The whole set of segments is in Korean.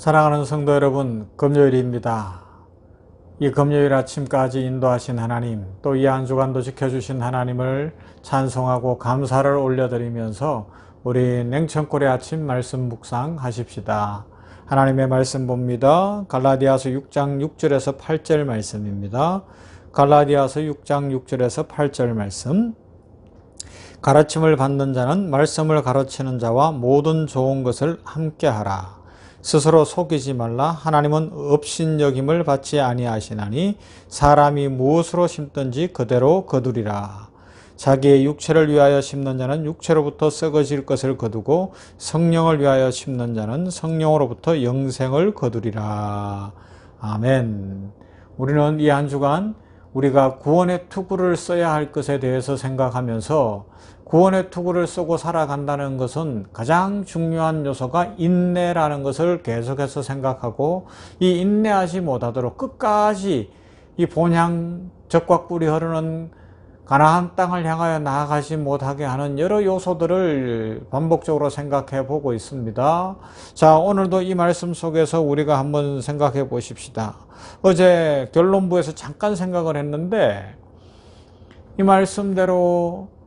사랑하는 성도 여러분, 금요일입니다. 이 금요일 아침까지 인도하신 하나님, 또 이 한 주간도 지켜주신 하나님을 찬송하고 감사를 올려드리면서 우리 냉천골의 아침 말씀 묵상 하십시다. 하나님의 말씀 봅니다. 갈라디아서 6장 6절에서 8절 말씀입니다. 갈라디아서 6장 6절에서 8절 말씀. 가르침을 받는 자는 말씀을 가르치는 자와 모든 좋은 것을 함께 하라. 스스로 속이지 말라. 하나님은 업신여김을 받지 아니하시나니 사람이 무엇으로 심든지 그대로 거두리라. 자기의 육체를 위하여 심는 자는 육체로부터 썩어질 것을 거두고 성령을 위하여 심는 자는 성령으로부터 영생을 거두리라. 아멘. 우리는 이 한 주간 우리가 구원의 투구를 써야 할 것에 대해서 생각하면서 구원의 투구를 쓰고 살아간다는 것은 가장 중요한 요소가 인내라는 것을 계속해서 생각하고 이 인내하지 못하도록 끝까지 이 본향 적과 꿀이 흐르는 가나안 땅을 향하여 나아가지 못하게 하는 여러 요소들을 반복적으로 생각해 보고 있습니다. 자, 오늘도 이 말씀 속에서 우리가 한번 생각해 보십시다. 어제 결론부에서 잠깐 생각을 했는데 이 말씀대로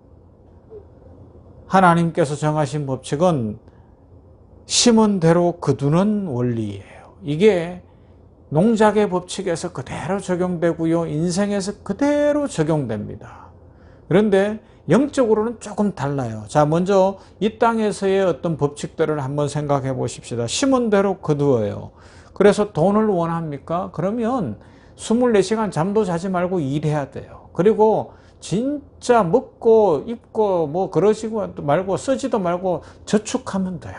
하나님께서 정하신 법칙은 심은 대로 거두는 원리예요. 이게 농작의 법칙에서 그대로 적용되고요. 인생에서 그대로 적용됩니다. 그런데 영적으로는 조금 달라요. 자, 먼저 이 땅에서의 어떤 법칙들을 한번 생각해 보십시다. 심은 대로 거두어요. 그래서 돈을 원합니까? 그러면 24시간 잠도 자지 말고 일해야 돼요. 그리고 진짜 먹고 입고 뭐 그러시고 말고 쓰지도 말고 저축하면 돼요.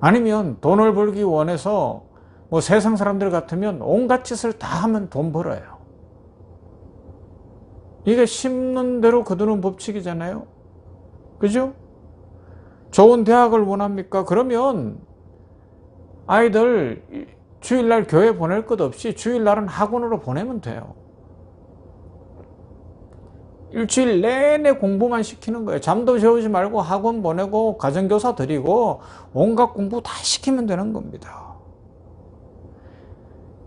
아니면 돈을 벌기 원해서 뭐 세상 사람들 같으면 온갖 짓을 다 하면 돈 벌어요. 이게 심는 대로 거두는 법칙이잖아요. 그죠? 좋은 대학을 원합니까? 그러면 아이들 주일날 교회 보낼 것 없이 주일날은 학원으로 보내면 돼요. 일주일 내내 공부만 시키는 거예요. 잠도 재우지 말고 학원 보내고 가정교사 드리고 온갖 공부 다 시키면 되는 겁니다.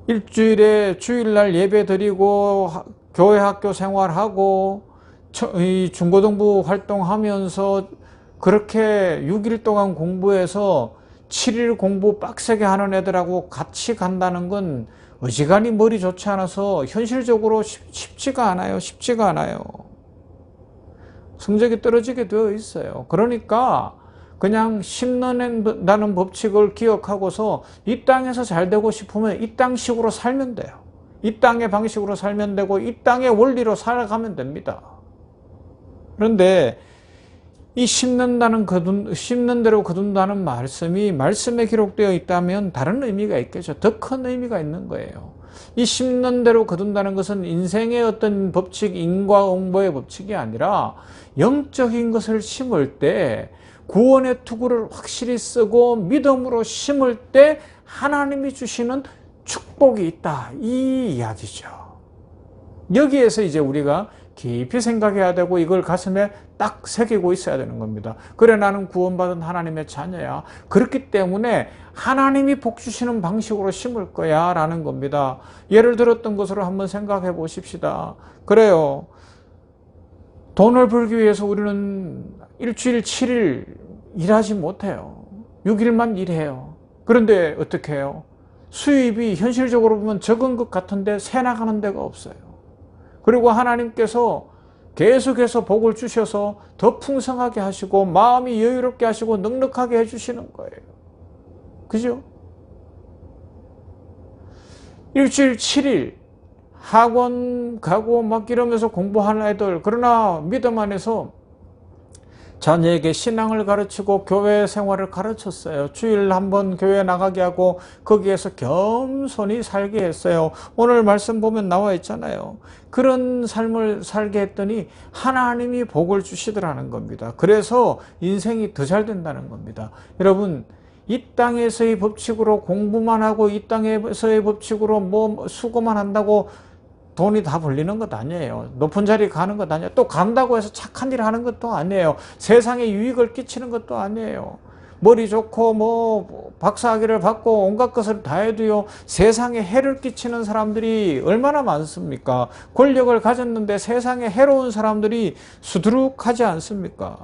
일주일에 주일날 예배 드리고 교회 학교 생활하고 중고등부 활동하면서 그렇게 6일 동안 공부해서 7일 공부 빡세게 하는 애들하고 같이 간다는 건 어지간히 머리 좋지 않아서 현실적으로 쉽 지가 않아요. 쉽지가 않아요. 성적이 떨어지게 되어 있어요. 그러니까 그냥 심는다는 법칙을 기억하고서 이 땅에서 잘 되고 싶으면 이 땅식으로 살면 돼요. 이 땅의 방식으로 살면 되고 이 땅의 원리로 살아가면 됩니다. 그런데 이 심는다는 거둔, 심는 대로 거둔다는 말씀이 말씀에 기록되어 있다면 다른 의미가 있겠죠. 더 큰 의미가 있는 거예요. 이 심는 대로 거둔다는 것은 인생의 어떤 법칙, 인과응보의 법칙이 아니라 영적인 것을 심을 때 구원의 투구를 확실히 쓰고 믿음으로 심을 때 하나님이 주시는 축복이 있다. 이 이야기죠. 여기에서 이제 우리가 깊이 생각해야 되고 이걸 가슴에 딱 새기고 있어야 되는 겁니다. 그래 나는 구원받은 하나님의 자녀야. 그렇기 때문에 하나님이 복 주시는 방식으로 심을 거야 라는 겁니다. 예를 들었던 것으로 한번 생각해 보십시다. 그래요. 돈을 벌기 위해서 우리는 일주일 7일 일하지 못해요. 6일만 일해요. 그런데 어떻게 해요? 수입이 현실적으로 보면 적은 것 같은데 새 나가는 데가 없어요. 그리고 하나님께서 계속해서 복을 주셔서 더 풍성하게 하시고 마음이 여유롭게 하시고 넉넉하게 해주시는 거예요. 그죠? 일주일 7일 학원 가고 막 이러면서 공부하는 애들 그러나 믿음 안에서 자녀에게 신앙을 가르치고 교회 생활을 가르쳤어요. 주일 한번 교회 나가게 하고 거기에서 겸손히 살게 했어요. 오늘 말씀 보면 나와 있잖아요. 그런 삶을 살게 했더니 하나님이 복을 주시더라는 겁니다. 그래서 인생이 더 잘 된다는 겁니다. 여러분 이 땅에서의 법칙으로 공부만 하고 이 땅에서의 법칙으로 뭐 수고만 한다고 돈이 다 벌리는 것 아니에요. 높은 자리 가는 것 아니에요. 또 간다고 해서 착한 일 하는 것도 아니에요. 세상에 유익을 끼치는 것도 아니에요. 머리 좋고 뭐 박사학위를 받고 온갖 것을 다 해도요 세상에 해를 끼치는 사람들이 얼마나 많습니까? 권력을 가졌는데 세상에 해로운 사람들이 수두룩하지 않습니까?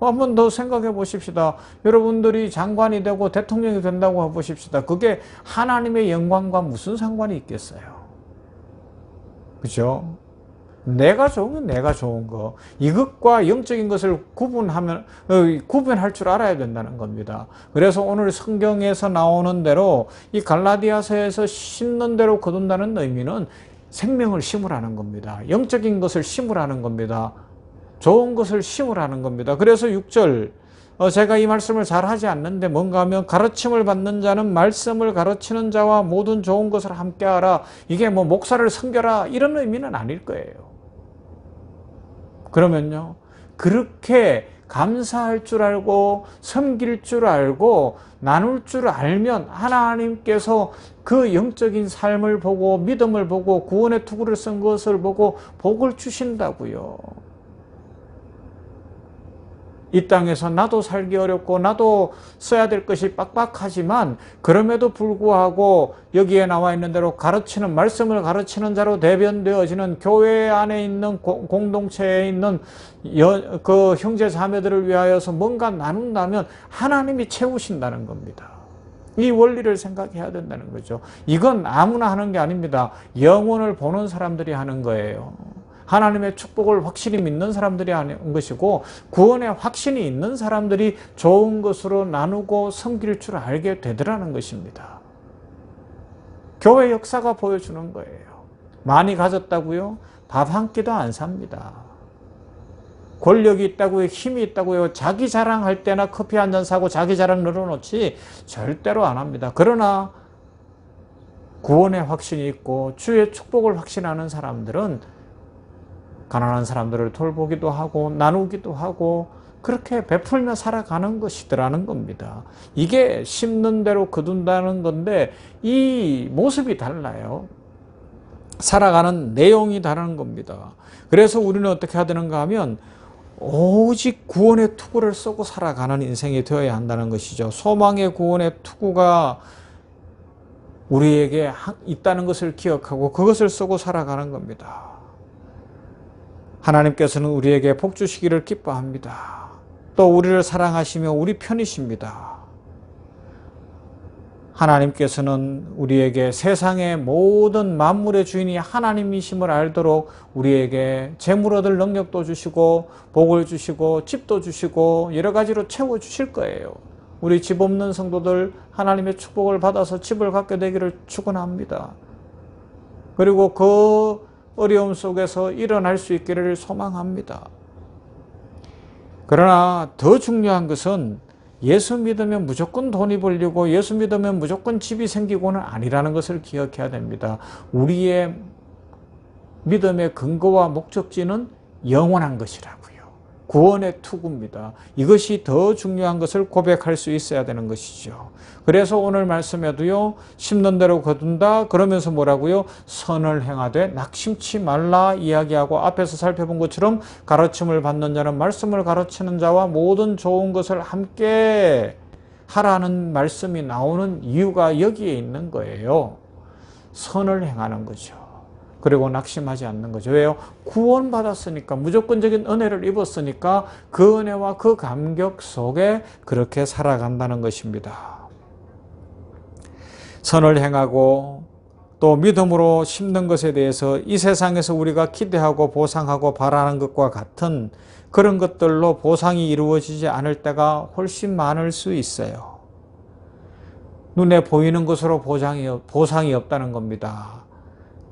한번 더 생각해 보십시다. 여러분들이 장관이 되고 대통령이 된다고 해 보십시다. 그게 하나님의 영광과 무슨 상관이 있겠어요? 그죠? 내가 좋은 건 내가 좋은 거. 이것과 영적인 것을 구분하면, 어, 구분할 줄 알아야 된다는 겁니다. 그래서 오늘 성경에서 나오는 대로 이 갈라디아서에서 심는 대로 거둔다는 의미는 생명을 심으라는 겁니다. 영적인 것을 심으라는 겁니다. 좋은 것을 심으라는 겁니다. 그래서 6절, 어, 제가 이 말씀을 잘 하지 않는데 뭔가 하면 가르침을 받는 자는 말씀을 가르치는 자와 모든 좋은 것을 함께 하라. 이게 뭐 목사를 섬겨라. 이런 의미는 아닐 거예요. 그러면요. 그렇게 감사할 줄 알고 섬길 줄 알고 나눌 줄 알면 하나님께서 그 영적인 삶을 보고 믿음을 보고 구원의 투구를 쓴 것을 보고 복을 주신다고요. 이 땅에서 나도 살기 어렵고 나도 써야 될 것이 빡빡하지만 그럼에도 불구하고 여기에 나와 있는 대로 가르치는 말씀을 가르치는 자로 대변되어지는 교회 안에 있는 공동체에 있는 여, 그 형제 자매들을 위하여서 뭔가 나눈다면 하나님이 채우신다는 겁니다. 이 원리를 생각해야 된다는 거죠. 이건 아무나 하는 게 아닙니다. 영혼을 보는 사람들이 하는 거예요. 하나님의 축복을 확실히 믿는 사람들이 하는 것이고 구원의 확신이 있는 사람들이 좋은 것으로 나누고 섬길 줄 알게 되더라는 것입니다. 교회 역사가 보여주는 거예요. 많이 가졌다고요? 밥 한 끼도 안 삽니다. 권력이 있다고요? 힘이 있다고요? 자기 자랑할 때나 커피 한 잔 사고 자기 자랑 늘어놓지 절대로 안 합니다. 그러나 구원의 확신이 있고 주의 축복을 확신하는 사람들은 가난한 사람들을 돌보기도 하고 나누기도 하고 그렇게 베풀며 살아가는 것이더라는 겁니다. 이게 심는 대로 거둔다는 건데 이 모습이 달라요. 살아가는 내용이 다른 겁니다. 그래서 우리는 어떻게 해야 되는가 하면 오직 구원의 투구를 쏘고 살아가는 인생이 되어야 한다는 것이죠. 소망의 구원의 투구가 우리에게 있다는 것을 기억하고 그것을 쏘고 살아가는 겁니다. 하나님께서는 우리에게 복 주시기를 기뻐합니다. 또 우리를 사랑하시며 우리 편이십니다. 하나님께서는 우리에게 세상의 모든 만물의 주인이 하나님이심을 알도록 우리에게 재물 얻을 능력도 주시고 복을 주시고 집도 주시고 여러 가지로 채워 주실 거예요. 우리 집 없는 성도들 하나님의 축복을 받아서 집을 갖게 되기를 축원합니다. 그리고 그 어려움 속에서 일어날 수 있기를 소망합니다. 그러나 더 중요한 것은 예수 믿으면 무조건 돈이 벌리고 예수 믿으면 무조건 집이 생기고는 아니라는 것을 기억해야 됩니다. 우리의 믿음의 근거와 목적지는 영원한 것이라고요. 구원의 투구입니다. 이것이 더 중요한 것을 고백할 수 있어야 되는 것이죠. 그래서 오늘 말씀에도요, 심는 대로 거둔다, 그러면서 뭐라고요? 선을 행하되 낙심치 말라 이야기하고 앞에서 살펴본 것처럼 가르침을 받는 자는 말씀을 가르치는 자와 모든 좋은 것을 함께 하라는 말씀이 나오는 이유가 여기에 있는 거예요. 선을 행하는 거죠. 그리고 낙심하지 않는 거죠. 왜요? 구원받았으니까, 무조건적인 은혜를 입었으니까 그 은혜와 그 감격 속에 그렇게 살아간다는 것입니다. 선을 행하고 또 믿음으로 심는 것에 대해서 이 세상에서 우리가 기대하고 보상하고 바라는 것과 같은 그런 것들로 보상이 이루어지지 않을 때가 훨씬 많을 수 있어요. 눈에 보이는 것으로 보상이, 없다는 겁니다.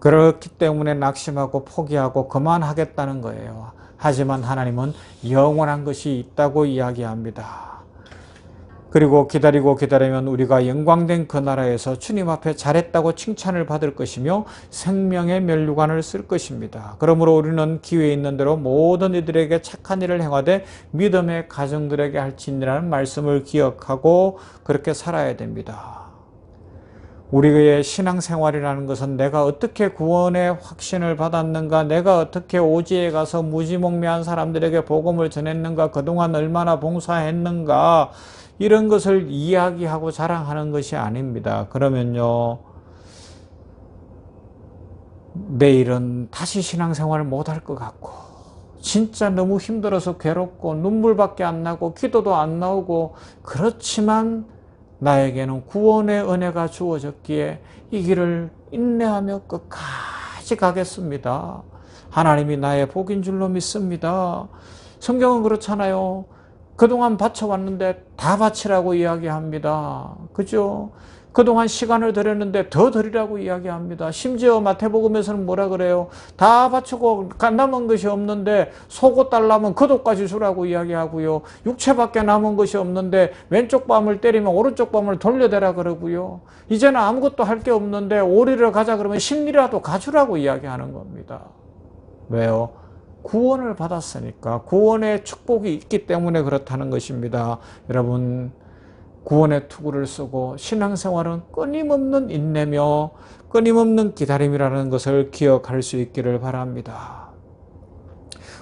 그렇기 때문에 낙심하고 포기하고 그만하겠다는 거예요. 하지만 하나님은 영원한 것이 있다고 이야기합니다. 그리고 기다리고 기다리면 우리가 영광된 그 나라에서 주님 앞에 잘했다고 칭찬을 받을 것이며 생명의 멸류관을 쓸 것입니다. 그러므로 우리는 기회 있는 대로 모든 이들에게 착한 일을 행하되 믿음의 가정들에게 할지니라는 말씀을 기억하고 그렇게 살아야 됩니다. 우리의 신앙생활이라는 것은 내가 어떻게 구원의 확신을 받았는가, 내가 어떻게 오지에 가서 무지몽매한 사람들에게 복음을 전했는가, 그동안 얼마나 봉사했는가, 이런 것을 이야기하고 자랑하는 것이 아닙니다. 그러면요, 내일은 다시 신앙생활을 못할 것 같고, 진짜 너무 힘들어서 괴롭고, 눈물밖에 안 나고, 기도도 안 나오고, 그렇지만 나에게는 구원의 은혜가 주어졌기에 이 길을 인내하며 끝까지 가겠습니다. 하나님이 나의 복인 줄로 믿습니다. 성경은 그렇잖아요. 그동안 바쳐왔는데 다 바치라고 이야기합니다. 그죠? 그동안 시간을 들였는데 더 드리라고 이야기합니다. 심지어 마태복음에서는 뭐라 그래요? 다 바치고 남은 것이 없는데 속옷 달라면 그옷까지 주라고 이야기하고요. 육체밖에 남은 것이 없는데 왼쪽 밤을 때리면 오른쪽 밤을 돌려대라 그러고요. 이제는 아무것도 할 게 없는데 오리를 가자 그러면 심리라도 가주라고 이야기하는 겁니다. 왜요? 구원을 받았으니까 구원의 축복이 있기 때문에 그렇다는 것입니다. 여러분 구원의 투구를 쓰고 신앙생활은 끊임없는 인내며 끊임없는 기다림이라는 것을 기억할 수 있기를 바랍니다.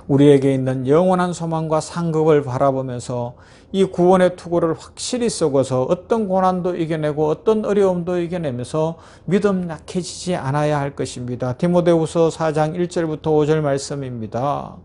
우리에게 있는 영원한 소망과 상급을 바라보면서 이 구원의 투구를 확실히 썩어서 어떤 고난도 이겨내고 어떤 어려움도 이겨내면서 믿음 약해지지 않아야 할 것입니다. 디모데후서 4장 1절부터 5절 말씀입니다.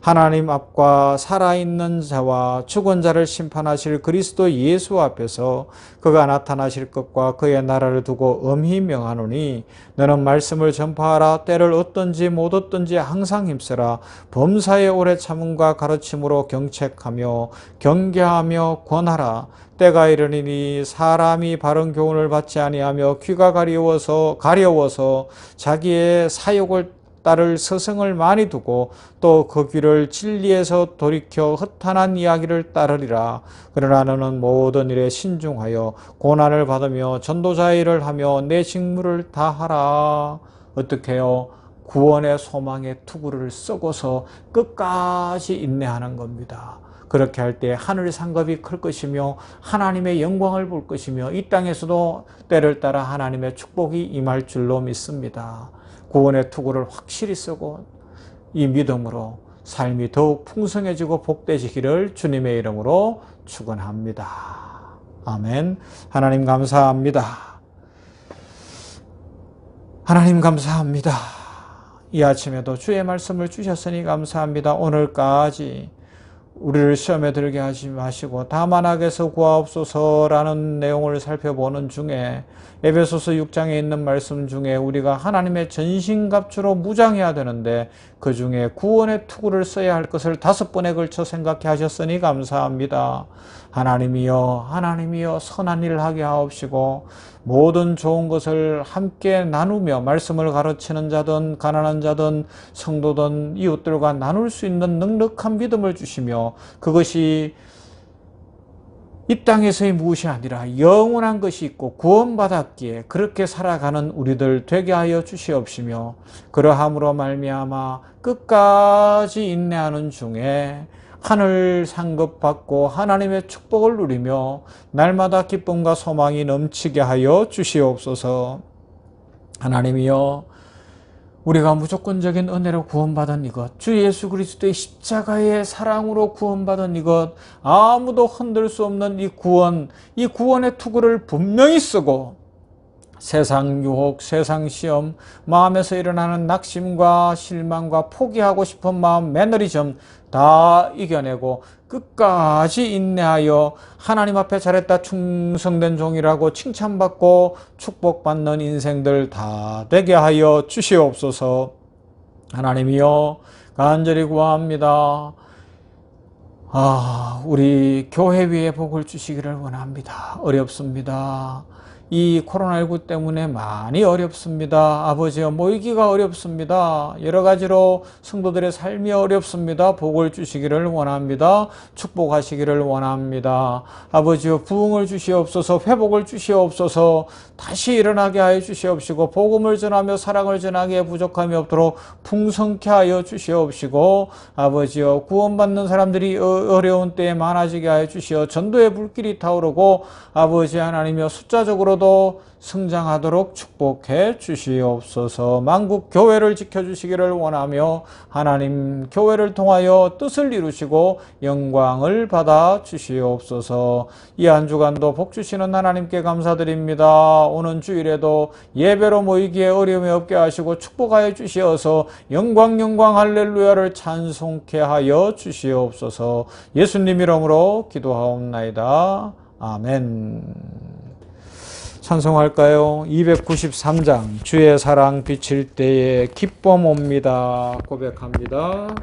하나님 앞과 살아있는 자와 죽은 자를 심판하실 그리스도 예수 앞에서 그가 나타나실 것과 그의 나라를 두고 엄히 명하노니 너는 말씀을 전파하라 때를 얻든지 못 얻든지 항상 힘쓰라 범사의 오래 참음과 가르침으로 경책하며 경계 하며 권하라 때가 이르니 사람이 바른 교훈을 받지 아니하며 귀가 가려워서 가려워서 자기의 사욕을 따를 서성을 많이 두고 또 그 귀를 진리에서 돌이켜 허탄한 이야기를 따르리라. 그러나 너는 모든 일에 신중하여 고난을 받으며 전도자의 일을 하며 내 직무를 다하라. 어떻게 해요? 구원의 소망의 투구를 썩어서 끝까지 인내하는 겁니다. 그렇게 할 때 하늘 상급이 클 것이며 하나님의 영광을 볼 것이며 이 땅에서도 때를 따라 하나님의 축복이 임할 줄로 믿습니다. 구원의 투구를 확실히 쓰고 이 믿음으로 삶이 더욱 풍성해지고 복되시기를 주님의 이름으로 축원합니다. 아멘. 하나님 감사합니다. 하나님 감사합니다. 이 아침에도 주의 말씀을 주셨으니 감사합니다. 오늘까지 우리를 시험에 들게 하지 마시고 다만 악에서 구하옵소서라는 내용을 살펴보는 중에 에베소서 6장에 있는 말씀 중에 우리가 하나님의 전신갑주로 무장해야 되는데 그 중에 구원의 투구를 써야 할 것을 다섯 번에 걸쳐 생각해 하셨으니 감사합니다. 하나님이여 하나님이여 선한 일을 하게 하옵시고 모든 좋은 것을 함께 나누며 말씀을 가르치는 자든 가난한 자든 성도든 이웃들과 나눌 수 있는 넉넉한 믿음을 주시며 그것이 이 땅에서의 무엇이 아니라 영원한 것이 있고 구원받았기에 그렇게 살아가는 우리들 되게 하여 주시옵시며 그러함으로 말미암아 끝까지 인내하는 중에 하늘 상급 받고 하나님의 축복을 누리며 날마다 기쁨과 소망이 넘치게 하여 주시옵소서. 하나님이여 우리가 무조건적인 은혜로 구원받은 이것, 주 예수 그리스도의 십자가의 사랑으로 구원받은 이것, 아무도 흔들 수 없는 이 구원, 이 구원의 투구를 분명히 쓰고 세상 유혹, 세상 시험, 마음에서 일어나는 낙심과 실망과 포기하고 싶은 마음, 매너리즘 다 이겨내고 끝까지 인내하여 하나님 앞에 잘했다 충성된 종이라고 칭찬받고 축복받는 인생들 다 되게 하여 주시옵소서. 하나님이여 간절히 구합니다. 아, 우리 교회 위에 복을 주시기를 원합니다. 어렵습니다. 이 코로나19 때문에 많이 어렵습니다. 아버지여 모이기가 어렵습니다. 여러 가지로 성도들의 삶이 어렵습니다. 복을 주시기를 원합니다. 축복하시기를 원합니다. 아버지여 부흥을 주시옵소서 회복을 주시옵소서 다시 일어나게 하여 주시옵시고 복음을 전하며 사랑을 전하기에 부족함이 없도록 풍성케 하여 주시옵시고 아버지여 구원받는 사람들이 어, 어려운 때에 많아지게 하여 주시어 전도의 불길이 타오르고 아버지 하나님여 숫자적으로 앞으로도 성장하도록 축복해 주시옵소서. 만국 교회를 지켜 주시기를 원하며 하나님 교회를 통하여 뜻을 이루시고 영광을 받아 주시옵소서. 이 한 주간도 복 주시는 하나님께 감사드립니다. 오는 주일에도 예배로 모이기에 어려움이 없게 하시고 축복하여 주시어서 영광 영광 할렐루야를 찬송케 하여 주시옵소서. 예수님 이름으로 기도하옵나이다. 아멘. 찬송할까요? 293장 주의 사랑 비칠 때에 기쁨 옵니다. 고백합니다.